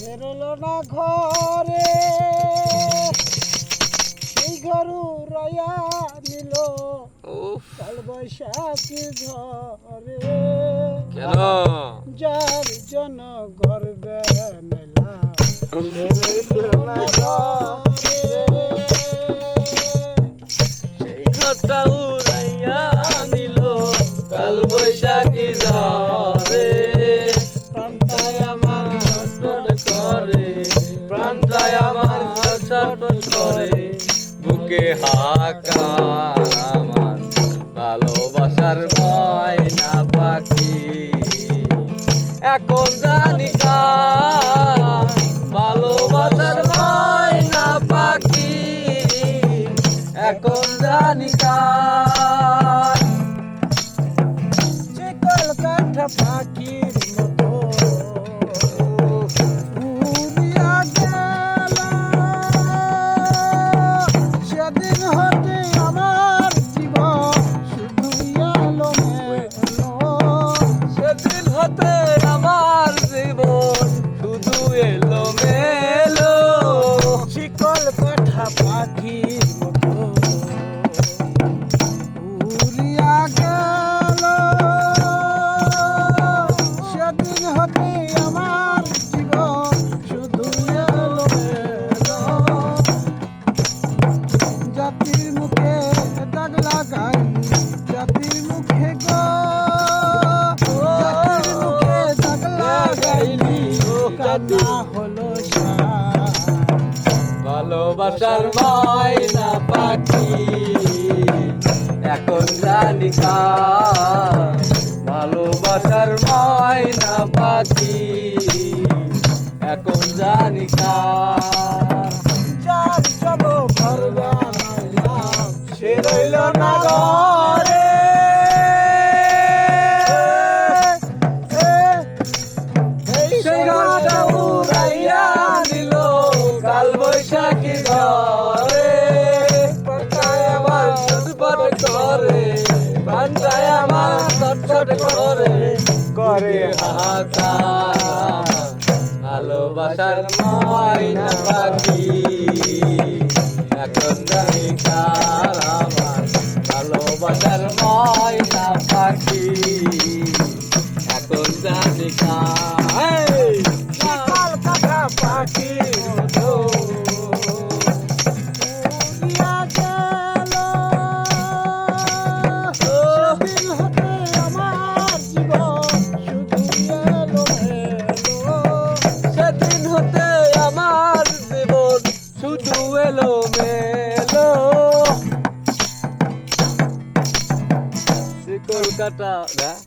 বেরোলো না ঘরে। সেই ঘরু রয়া নিল। উফ। কাল বৈশাখী ঝরে কেন? যার জন গর্বে মেলা। বুকে হাকা আমার ভালোবাসার ময়না পাখি। এখন জানি সেদিন আমার জীবন শুধু এলো মেলো শিকল পাঠা পাখির ভালোবাসার ময়না পাখি। এখন জানি কার ভালোবাসার ময়না পাখি। এখন জানি কার যার সব ঘর বানাইলাম সে রইল না কাল বৈশাখী ঘরে পাতায় আমার ছটফট করে পান্তায় আমার ছটফট করে করে হাতা ভালোবাসার ময়না পাখি এখন জানি কার আমার ভালোবাসার ময়না পাখি। এখন জানি কার টা